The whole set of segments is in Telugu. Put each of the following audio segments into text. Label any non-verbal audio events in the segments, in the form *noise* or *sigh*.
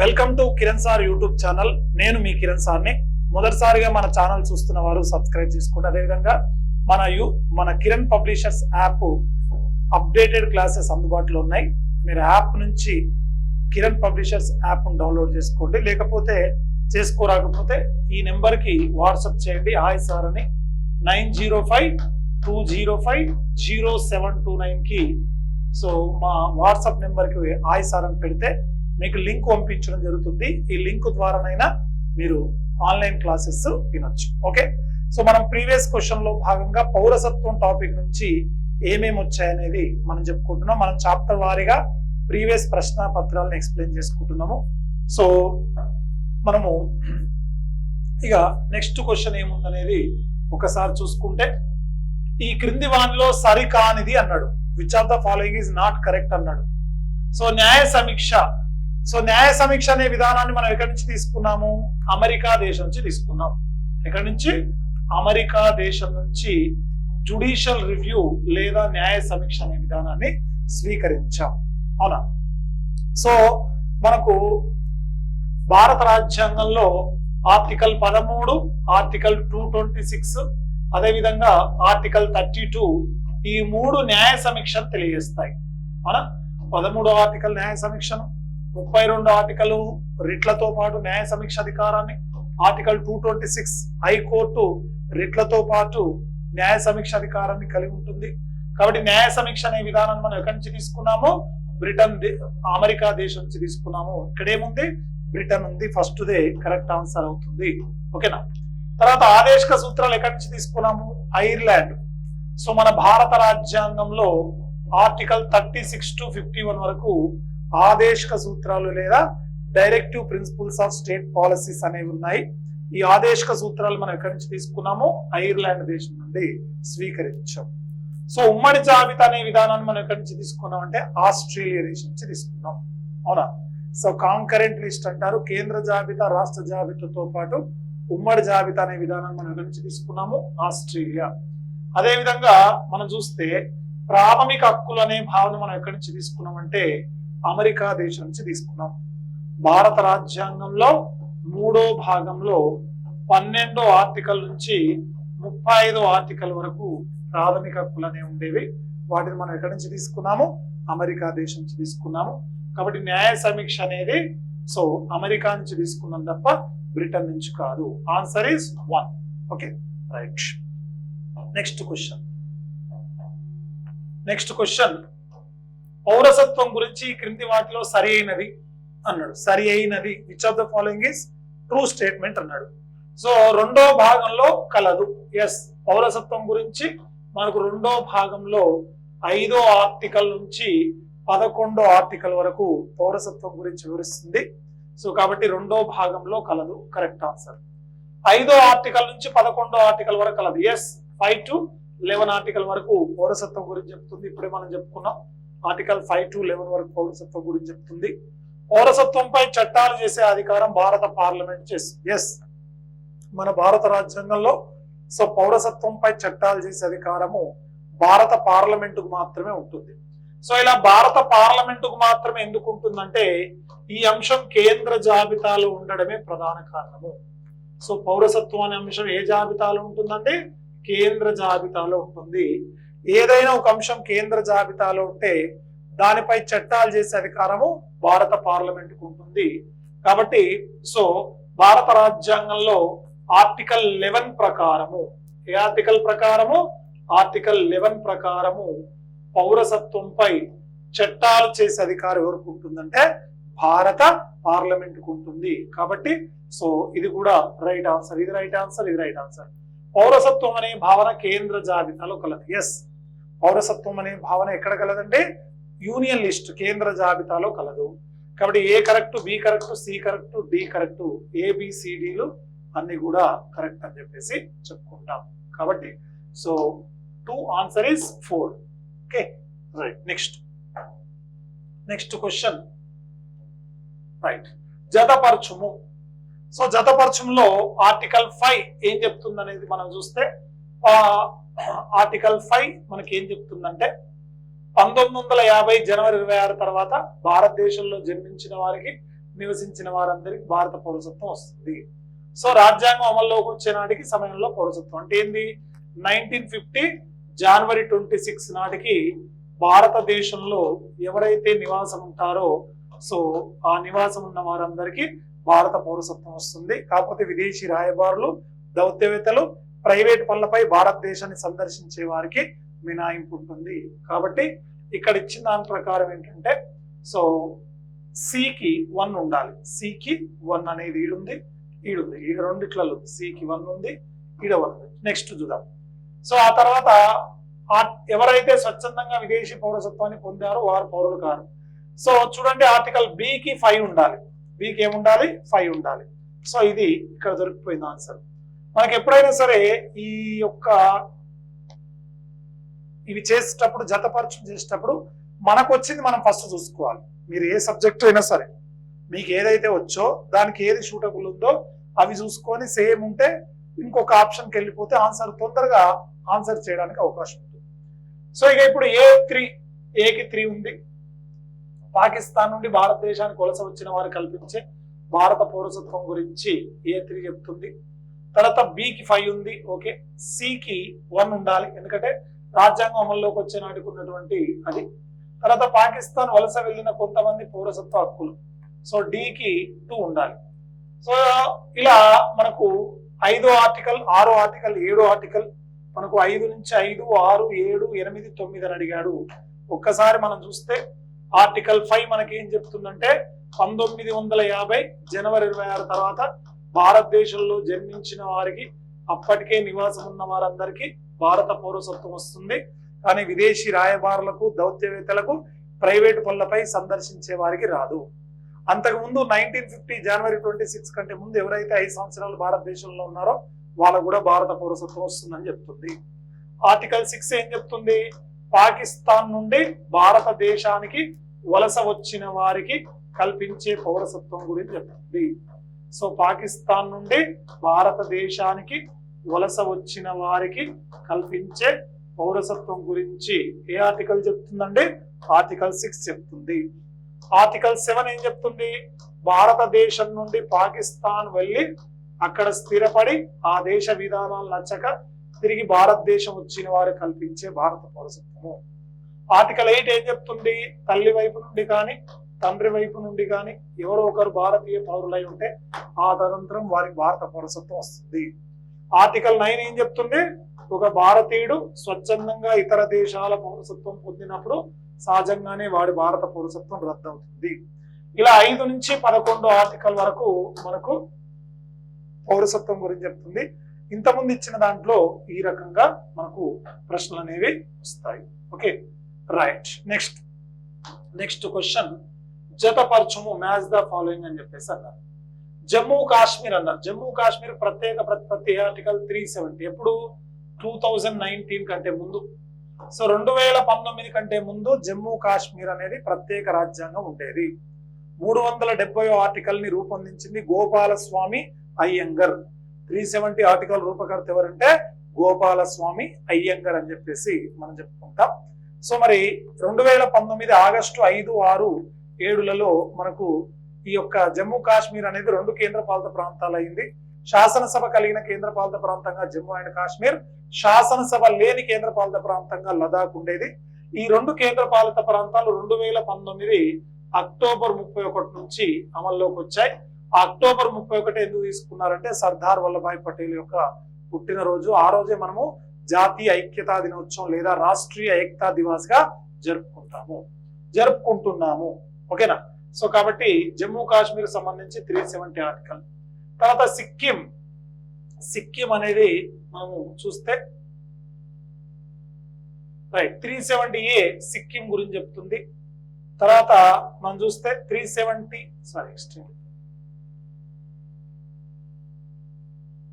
Welcome to Kiran sir YouTube channel నేను మీ కిరణ్ సార్ని మొదటిసారిగా మన ఛానల్ చూస్తున్న వారు సబ్స్క్రైబ్ చేసుకోండి. అదేవిధంగా మన యూ మన Kiran publishers app updated classes అందుబాటులో ఉన్నాయి. మీరు యాప్ నుంచి కిరణ్ పబ్లిషర్స్ యాప్ను డౌన్లోడ్ చేసుకోండి. లేకపోతే చేసుకోరాకపోతే ఈ నెంబర్కి వాట్సాప్ చేయండి. హాయ్ సార్ అని nine zero five two zero five zero seven two నైన్కి. సో మా వాట్సాప్ నెంబర్కి హాయ్ సార్ అని పెడితే మీకు లింక్ పంపించడం జరుగుతుంది. ఈ లింక్ ద్వారానైనా మీరు ఆన్లైన్ క్లాసెస్ వినొచ్చు. ఓకే? సో మనం ప్రీవియస్ క్వశ్చన్లో భాగంగా పౌరసత్వం టాపిక్ నుంచి ఏమేమి వచ్చాయనేది మనం చెప్పుకుంటున్నాం. మనం చాప్టర్ వారీగా ప్రీవియస్ ప్రశ్న పత్రాలను ఎక్స్ప్లెయిన్ చేసుకుంటున్నాము. సో మనము ఇక నెక్స్ట్ క్వశ్చన్ ఏముందనేది ఒకసారి చూసుకుంటే ఈ క్రింది వానిలో సరికానిది అన్నాడు. Which of the following is not correct అన్నాడు. సో న్యాయ సమీక్ష సో న్యాయ సమీక్ష అనే విధానాన్ని మనం ఎక్కడి నుంచి తీసుకున్నాము? అమెరికా దేశం నుంచి తీసుకున్నాం. ఎక్కడి నుంచి? అమెరికా దేశం నుంచి జుడిషియల్ రివ్యూ లేదా న్యాయ సమీక్ష అనే విధానాన్ని స్వీకరించాం. అవునా? సో మనకు భారత రాజ్యాంగంలో ఆర్టికల్ పదమూడు ఆర్టికల్ టూ ట్వంటీ సిక్స్ అదేవిధంగా ఆర్టికల్ థర్టీ టూ ఈ మూడు న్యాయ సమీక్షను తెలియజేస్తాయి. అవునా? పదమూడు ఆర్టికల్ న్యాయ సమీక్షను ముప్పై రెండు ఆర్టికల్ రిట్లతో పాటు న్యాయ సమీక్ష అధికారాన్ని article two twenty six high court రిట్లతో పాటు న్యాయ సమీక్ష అధికారాన్ని కలిగి ఉంటుంది. కాబట్టి న్యాయ సమీక్ష అనే విధానాన్ని మనం ఎక్కడి నుంచి తీసుకున్నాము? బ్రిటన్ దే- అమెరికా దేశం నుంచి తీసుకున్నాము. ఇక్కడేముంది? బ్రిటన్ ఉంది. ఫస్ట్ దే కరెక్ట్ ఆన్సర్ అవుతుంది. ఓకేనా? తర్వాత ఆదేశక సూత్రాలు ఎక్కడి నుంచి తీసుకున్నాము? ఐర్లాండ్. సో మన భారత రాజ్యాంగంలో article thirty six to fifty one వరకు ఆదేశక సూత్రాలు లేదా directive principles of state policies అనేవి ఉన్నాయి. ఈ ఆదేశక సూత్రాలు మనం ఎక్కడి నుంచి తీసుకున్నాము? ఐర్లాండ్ దేశం నుండి స్వీకరించాం. సో ఉమ్మడి జాబితా అనే విధానాన్ని మనం ఎక్కడి నుంచి తీసుకున్నాం అంటే ఆస్ట్రేలియా దేశం నుంచి తీసుకున్నాం. అవునా? సో కాంకరెంట్ లిస్ట్ అంటారు. కేంద్ర జాబితా రాష్ట్ర జాబితాతో పాటు ఉమ్మడి జాబితా అనే విధానాన్ని మనం ఎక్కడి నుంచి తీసుకున్నాము? ఆస్ట్రేలియా. అదే విధంగా మనం చూస్తే ప్రాథమిక హక్కులు అనే భావన మనం ఎక్కడి నుంచి తీసుకున్నాం అంటే అమెరికా దేశం నుంచి తీసుకున్నాం. భారత రాజ్యాంగంలో మూడో భాగంలో పన్నెండో ఆర్టికల్ నుంచి ముప్పై ఐదో ఆర్టికల్ వరకు ప్రాథమిక హక్కులు ఉండేవి. వాటిని మనం ఎక్కడి నుంచి తీసుకున్నాము? అమెరికా దేశం నుంచి తీసుకున్నాము. కాబట్టి న్యాయ సమీక్ష అనేది సో అమెరికా నుంచి తీసుకున్నాం తప్ప బ్రిటన్ నుంచి కాదు. Answer is one okay right next question next question పౌరసత్వం గురించి క్రింది వాటిలో సరి అయినది అన్నాడు. సరి అయినది which of the following is true statement అన్నాడు. సో రెండో భాగంలో కలదు. ఎస్ పౌరసత్వం గురించి మనకు రెండో భాగంలో ఐదో ఆర్టికల్ నుంచి పదకొండో ఆర్టికల్ వరకు పౌరసత్వం గురించి వివరిస్తుంది. సో కాబట్టి రెండో భాగంలో కలదు. కరెక్ట్ ఆన్సర్ ఐదో ఆర్టికల్ నుంచి పదకొండో ఆర్టికల్ వరకు కలదు. Yes five to eleven article వరకు పౌరసత్వం గురించి చెప్తుంది. ఇప్పుడే మనం చెప్పుకున్నాం. ఆర్టికల్ ఫైవ్ టు లెవెన్ వరకు పౌరసత్వం గురించి చెప్తుంది. పౌరసత్వంపై చట్టాలు చేసే అధికారం భారత పార్లమెంట్ చేస్తుంది ఎస్ మన భారత రాజ్యాంగంలో సో పౌరసత్వంపై చట్టాలు చేసే అధికారము భారత పార్లమెంటుకు మాత్రమే ఉంటుంది. సో ఇలా భారత పార్లమెంటుకు మాత్రమే ఎందుకు ఉంటుందంటే ఈ అంశం కేంద్ర జాబితాలో ఉండడమే ప్రధాన కారణము. సో పౌరసత్వం అనే అంశం ఏ జాబితాలో ఉంటుందంటే కేంద్ర జాబితాలో ఉంటుంది. ఏదైనా ఒక అంశం కేంద్ర జాబితాలో ఉంటే దానిపై చట్టాలు చేసే అధికారము భారత పార్లమెంటుకు ఉంటుంది. కాబట్టి సో భారత రాజ్యాంగంలో ఆర్టికల్ లెవెన్ ప్రకారము ఏ ఆర్టికల్ ప్రకారము? ఆర్టికల్ లెవెన్ ప్రకారము పౌరసత్వంపై చట్టాలు చేసే అధికారం ఎవరికి ఉంటుందంటే భారత పార్లమెంట్కు ఉంటుంది. కాబట్టి సో ఇది కూడా రైట్ ఆన్సర్ ఇది రైట్ ఆన్సర్ ఇది రైట్ ఆన్సర్. పౌరసత్వం అనే భావన కేంద్ర జాబితాలో కలదు. ఎస్ పౌరసత్వం అనే భావన ఎక్కడ కలదంటే యూనియన్ లిస్ట్ కేంద్ర జాబితాలో కలదు. కాబట్టి A correct B correct C correct D correct ఏబిసిడిలు అన్ని కూడా కరెక్ట్ అని చెప్పేసి చెప్పుకుంటాం. కాబట్టి so two answer is four okay right next next question right జతపరచుము. So జతపరచుములో ఆర్టికల్ ఫైవ్ ఏం చెప్తుంది అనేది మనం చూస్తే ఆర్టికల్ ఫైవ్ మనకి ఏం చెప్తుందంటే పంతొమ్మిది వందల యాభై జనవరి ఇరవై ఆరు తర్వాత భారతదేశంలో జన్మించిన వారికి నివసించిన వారందరికి భారత పౌరసత్వం వస్తుంది. సో రాజ్యాంగం అమల్లోకి వచ్చే నాటికి సమయంలో పౌరసత్వం. అంటే ఏంది? నైన్టీన్ ఫిఫ్టీ జనవరి ట్వంటీ సిక్స్ నాటికి భారతదేశంలో ఎవరైతే నివాసం ఉంటారో సో ఆ నివాసం ఉన్న వారందరికీ భారత పౌరసత్వం వస్తుంది. కాకపోతే విదేశీ రాయబారులు దౌత్యవేత్తలు ప్రైవేట్ పనులపై భారతదేశాన్ని సందర్శించే వారికి మినాయింపు ఉంటుంది కాబట్టి ఇక్కడ ఇచ్చిన దాని ప్రకారం ఏంటంటే సో సికి వన్ ఉండాలి. సికి వన్ అనేది ఈడుంది ఈడుంది. ఈడ రెండిట్లలో ఉంది. సికి వన్ ఉంది ఈడ వన్ ఉంది. నెక్స్ట్ చూద్దాం. సో ఆ తర్వాత ఎవరైతే స్వచ్ఛందంగా విదేశీ పౌరసత్వాన్ని పొందారో వారు పౌరులు కారు. సో చూడండి ఆర్టికల్ బికి ఫైవ్ ఉండాలి. బికి ఏముండాలి? ఫైవ్ ఉండాలి. సో ఇది ఇక్కడ దొరికిపోయింది ఆన్సర్. మనకి ఎప్పుడైనా సరే ఈ యొక్క ఇవి చేసేటప్పుడు జతపరచు చేసేటప్పుడు మనకు వచ్చింది మనం ఫస్ట్ చూసుకోవాలి. మీరు ఏ సబ్జెక్ట్ అయినా సరే మీకు ఏదైతే వచ్చో దానికి ఏది సూటబుల్ ఉందో అవి చూసుకొని సేమ్ ఉంటే ఇంకొక ఆప్షన్కి వెళ్ళిపోతే ఆన్సర్ తొందరగా ఆన్సర్ చేయడానికి అవకాశం ఉంటుంది. సో ఇక ఇప్పుడు ఏ త్రీ ఏకి త్రీ ఉంది? పాకిస్తాన్ నుండి భారతదేశానికి వలస వచ్చిన వారు కల్పించే భారత పౌరసత్వం గురించి ఏ త్రీ చెప్తుంది? తర్వాత బికి ఫైవ్ ఉంది ఓకే సికి వన్ ఉండాలి. ఎందుకంటే రాజ్యాంగం అమల్లోకి వచ్చే నాటికి ఉన్నటువంటి అది. తర్వాత పాకిస్తాన్ వలస వెళ్ళిన కొంతమంది పౌరసత్వ హక్కులు. సో డికి టూ ఉండాలి. సో ఇలా మనకు ఐదో ఆర్టికల్ ఆరో ఆర్టికల్ ఏడో ఆర్టికల్ మనకు ఐదు నుంచి ఐదు ఆరు ఏడు ఎనిమిది తొమ్మిది అని అడిగాడు. ఒక్కసారి మనం చూస్తే ఆర్టికల్ ఫైవ్ మనకి ఏం చెప్తుందంటే పంతొమ్మిది వందల యాభై జనవరి ఇరవై ఆరు తర్వాత భారతదేశంలో జన్మించిన వారికి అప్పటికే నివాసం ఉన్న వారందరికీ భారత పౌరసత్వం వస్తుంది. కానీ విదేశీ రాయబారులకు దౌత్యవేత్తలకు ప్రైవేటు పనులపై సందర్శించే వారికి రాదు. అంతకు ముందు నైన్టీన్ ఫిఫ్టీ జనవరి ట్వంటీ సిక్స్ కంటే ముందు ఎవరైతే ఐదు సంవత్సరాలు భారతదేశంలో ఉన్నారో వాళ్ళకు కూడా భారత పౌరసత్వం వస్తుందని చెప్తుంది. ఆర్టికల్ సిక్స్ ఏం చెప్తుంది? పాకిస్తాన్ నుండి భారతదేశానికి వలస వచ్చిన వారికి కల్పించే పౌరసత్వం గురించి చెప్తుంది. సో పాకిస్తాన్ నుండి భారతదేశానికి వలస వచ్చిన వారికి కల్పించే పౌరసత్వం గురించి ఏ ఆర్టికల్ చెప్తుందండి? ఆర్టికల్ సిక్స్ చెప్తుంది. ఆర్టికల్ సెవెన్ ఏం చెప్తుంది? భారతదేశం నుండి పాకిస్తాన్ వెళ్ళి అక్కడ స్థిరపడి ఆ దేశ విధానాలు నచ్చక తిరిగి భారతదేశం వచ్చిన వారు కల్పించే భారత పౌరసత్వము. ఆర్టికల్ ఎయిట్ ఏం చెప్తుంది? తల్లి వైపు నుండి కానీ తండ్రి వైపు నుండి కానీ ఎవరో ఒకరు భారతీయ పౌరులై ఉంటే ఆ తదంతరం వారికి భారత పౌరసత్వం వస్తుంది. ఆర్టికల్ నైన్ ఏం చెప్తుంది? ఒక భారతీయుడు స్వచ్ఛందంగా ఇతర దేశాల పౌరసత్వం పొందినప్పుడు సహజంగానే వాడి భారత పౌరసత్వం రద్దవుతుంది. ఇలా ఐదు నుంచి పదకొండు ఆర్టికల్ వరకు మనకు పౌరసత్వం గురించి చెప్తుంది. ఇంతకుముందు ఇచ్చిన దాంట్లో ఈ రకంగా మనకు ప్రశ్నలు అనేవి వస్తాయి. Okay right. Next next question. జతపరచము match the following అని చెప్పేసి అన్నారు. జమ్మూ కాశ్మీర్ అన్నారు. జమ్మూ కాశ్మీర్ ప్రత్యేక ప్రతిపత్తి ఆర్టికల్ త్రీ సెవెంటీ ఎప్పుడు? టూ థౌజండ్ నైన్టీన్ కంటే ముందు. సో రెండు వేల పంతొమ్మిది కంటే ముందు జమ్మూ కాశ్మీర్ అనేది ప్రత్యేక రాజ్యాంగం ఉండేది. మూడు వందల డెబ్బై ఆర్టికల్ని రూపొందించింది Gopalaswami Ayyangar. Three seventy article రూపకర్త ఎవరంటే గోపాలస్వామి అయ్యంగర్ అని చెప్పేసి మనం చెప్పుకుంటాం. సో మరి రెండు వేల పంతొమ్మిది ఆగస్టు ఐదు ఆరు ఏడులలో మనకు ఈ యొక్క జమ్మూ కాశ్మీర్ అనేది రెండు కేంద్ర పాలిత ప్రాంతాలు అయింది శాసనసభ కలిగిన కేంద్ర పాలిత ప్రాంతంగా జమ్మూ అండ్ కాశ్మీర్ శాసనసభ లేని కేంద్ర పాలిత ప్రాంతంగా లదాఖ్ ఉండేది. ఈ రెండు కేంద్ర పాలిత ప్రాంతాలు రెండు వేల పంతొమ్మిది అక్టోబర్ ముప్పై ఒకటి నుంచి అమల్లోకి వచ్చాయి. అక్టోబర్ ముప్పై ఒకటి ఎందుకు తీసుకున్నారంటే సర్దార్ వల్లభాయ్ పటేల్ యొక్క పుట్టినరోజు. ఆ రోజే మనము జాతీయ ఐక్యతా దినోత్సవం లేదా రాష్ట్రీయ ఏకతా దివాస్గా జరుపుకుంటాము. జరుపుకుంటున్నాము. ఓకేనా? సో కాబట్టి జమ్మూ కాశ్మీర్ సంబంధించి త్రీ సెవెంటీ ఆర్టికల్ తర్వాత సిక్కిం. సిక్కిం అనేది మనము చూస్తే right three seventy A Sikkim గురించి చెప్తుంది. తర్వాత మనం చూస్తే three seventy sorry extreme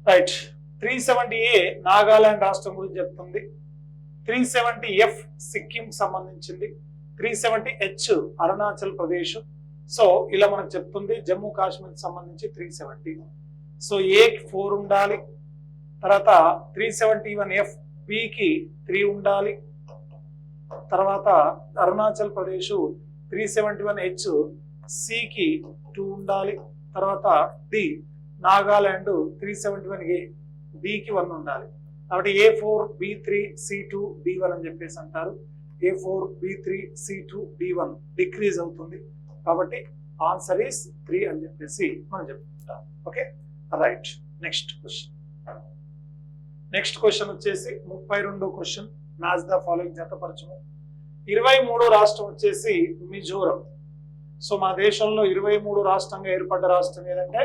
right three seventy A Nagaland రాష్ట్రం గురించి చెప్తుంది. త్రీ సెవెంటీ ఎఫ్ సిక్కిం సంబంధించింది. Three seventy H Arunachal Pradesh. So ఇలా మనకు చెప్తుంది జమ్మూ కాశ్మీర్ సంబంధించి three seventy. So A four ఉండాలి? తర్వాత త్రీ సెవెంటీ వన్ ఎఫ్ బికి త్రీ ఉండాలి. తర్వాత Arunachal Pradesh three seventy one H సికి టూ ఉండాలి. తర్వాత D Nagaland three seventy one A బికి one ఉండాలి. కాబట్టి A four B three C two D one అని చెప్పేసి అంటారు. A four B three C two D one decrease అవుతుంది. కాబట్టి ఆన్సర్ ఈస్ త్రీ అని చెప్పేసి మనం చెప్పుకుంటాం okay right next question next question వచ్చేసి ముప్పై రెండో క్వశ్చన్ మ్యాచ్ ద ఫాలోయింగ్ జతపరచము. ఇరవై మూడో రాష్ట్రం వచ్చేసి మిజోరం. సో మా దేశంలో ఇరవై మూడు రాష్ట్రంగా ఏర్పడ్డ రాష్ట్రం ఏదంటే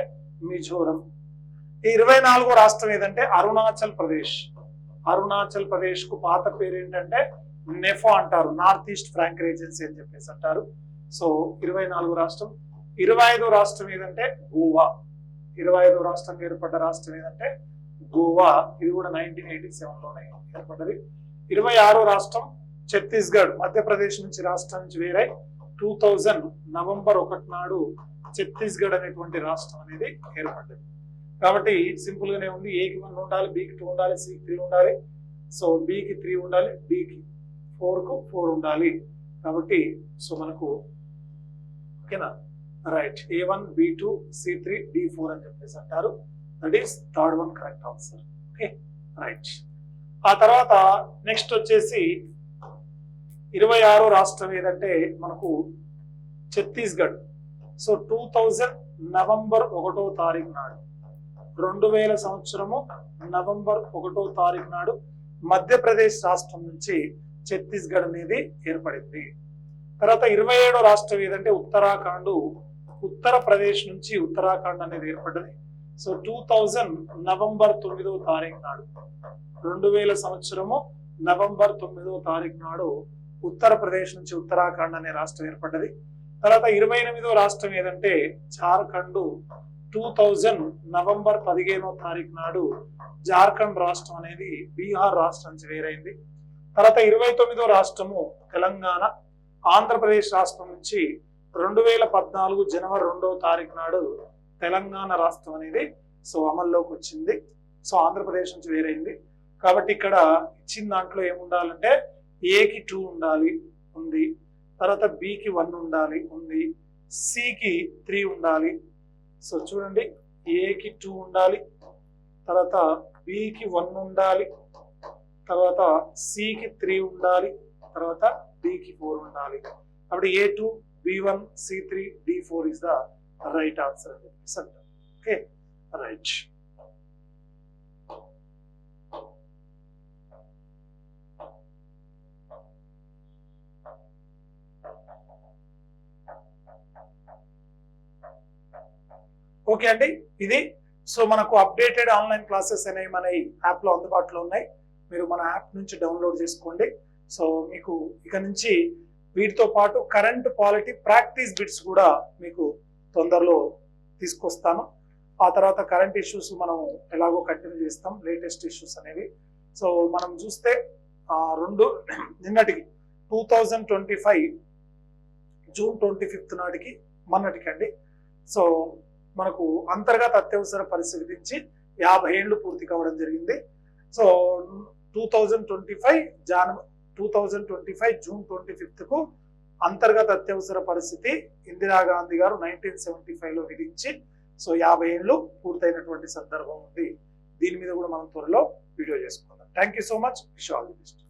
మిజోరం. ఈ ఇరవై నాలుగో రాష్ట్రం ఏదంటే అరుణాచల్ ప్రదేశ్. అరుణాచల్ ప్రదేశ్కు పాత పేరు ఏంటంటే నెఫో అంటారు నార్త్ ఈస్ట్ ఫ్రాంక్ ఏజెన్సీ అని చెప్పేసి అంటారు. సో ఇరవై నాలుగు రాష్ట్రం ఇరవై ఐదో రాష్ట్రం ఏదంటే గోవా. ఇరవై ఐదో రాష్ట్రంగా ఏర్పడ్డ రాష్ట్రం ఏదంటే గోవా. ఇది కూడా నైన్టీన్ ఎయిటీ సెవెన్లోనే ఏర్పడ్డది. ఇరవై ఆరో రాష్ట్రం ఛత్తీస్గఢ్ మధ్యప్రదేశ్ నుంచి రాష్ట్రం నుంచి వేరే. టూ థౌజండ్ నవంబర్ ఒకటి నాడు ఛత్తీస్గఢ్ అనేటువంటి రాష్ట్రం అనేది ఏర్పడ్డది. కాబట్టి సింపుల్ గానే ఉంది ఏకి వన్ ఉండాలి బీకి టూ ఉండాలి సికి త్రీ ఉండాలి. సో బికి త్రీ ఉండాలి డికి ఫోర్కు ఫోర్ ఉండాలి. కాబట్టి సో మనకు ఓకేనా? Right. A one B two C three D four అని చెప్పేసి అంటారు. That is third one correct answer okay right ఆ తర్వాత నెక్స్ట్ వచ్చేసి ఇరవై ఆరో రాష్ట్రం ఏదంటే మనకు Chhattisgarh. So two thousand November ఒకటో తారీఖు నాడు రెండు వేల సంవత్సరము నవంబర్ ఒకటో తారీఖు నాడు మధ్యప్రదేశ్ రాష్ట్రం నుంచి ఛత్తీస్గఢ్ అనేది ఏర్పడింది. తర్వాత ఇరవై ఏడో రాష్ట్రం ఏదంటే ఉత్తరాఖండ్ ఉత్తరప్రదేశ్ నుంచి ఉత్తరాఖండ్ అనేది ఏర్పడ్డది. సో టూ థౌజండ్ నవంబర్ తొమ్మిదో తారీఖు నాడు రెండు వేల సంవత్సరము నవంబర్ తొమ్మిదో తారీఖు నాడు ఉత్తరప్రదేశ్ నుంచి ఉత్తరాఖండ్ అనే రాష్ట్రం ఏర్పడ్డది. తర్వాత ఇరవై ఎనిమిదో రాష్ట్రం ఏదంటే జార్ఖండ్ టూ థౌజండ్ నవంబర్ పదిహేనో తారీఖు నాడు జార్ఖండ్ రాష్ట్రం అనేది బీహార్ రాష్ట్రం నుంచి వేరైంది. తర్వాత ఇరవై తొమ్మిదో రాష్ట్రము తెలంగాణ ఆంధ్రప్రదేశ్ రాష్ట్రం నుంచి రెండు వేల పద్నాలుగు జనవరి రెండవ తారీఖు నాడు తెలంగాణ రాష్ట్రం అనేది సో అమల్లోకి వచ్చింది. సో ఆంధ్రప్రదేశ్ నుంచి వేరైంది. కాబట్టి ఇక్కడ ఇచ్చిన దాంట్లో ఏముండాలంటే ఏకి టూ ఉండాలి ఉంది. తర్వాత బికి వన్ ఉండాలి ఉంది. సికి త్రీ ఉండాలి. సో చూడండి ఏకి టూ ఉండాలి తర్వాత బికి వన్ ఉండాలి తర్వాత సికి త్రీ ఉండాలి తర్వాత డికి ఫోర్ ఉండాలి. కాబట్టి A two B one C three D four is the right answer అని చెప్పేసి అంటారు ఓకే రైట్ ఓకే అండి ఇది. సో మనకు అప్డేటెడ్ ఆన్లైన్ క్లాసెస్ అనేవి మన యాప్లో అందుబాటులో ఉన్నాయి. మీరు మన యాప్ నుంచి డౌన్లోడ్ చేసుకోండి. సో మీకు ఇక నుంచి వీటితో పాటు కరెంట్ పాలిటీ ప్రాక్టీస్ బిట్స్ కూడా మీకు తొందరలో తీసుకొస్తాను. ఆ తర్వాత కరెంట్ ఇష్యూస్ మనం ఎలాగో కంటిన్యూ చేస్తాం లేటెస్ట్ ఇష్యూస్ అనేవి. సో మనం చూస్తే రెండు *clears throat* నిన్నటికి two thousand twenty five June twenty fifth నాటికి మొన్నటికి అండి. సో మనకు అంతర్గత అత్యవసర పరిస్థితి నుంచి యాభై ఏళ్ళు పూర్తి కావడం జరిగింది. So two thousand twenty five June two thousand twenty five June twenty ఫిఫ్త్కు అంతర్గత అత్యవసర పరిస్థితి ఇందిరాగాంధీ గారు నైన్టీన్ సెవెంటీ ఫైవ్లో విధించి సో యాభై ఏళ్ళు పూర్తయినటువంటి సందర్భం ఉంది. దీని మీద కూడా మనం త్వరలో వీడియో చేసుకుందాం. Thank you so much wish all the best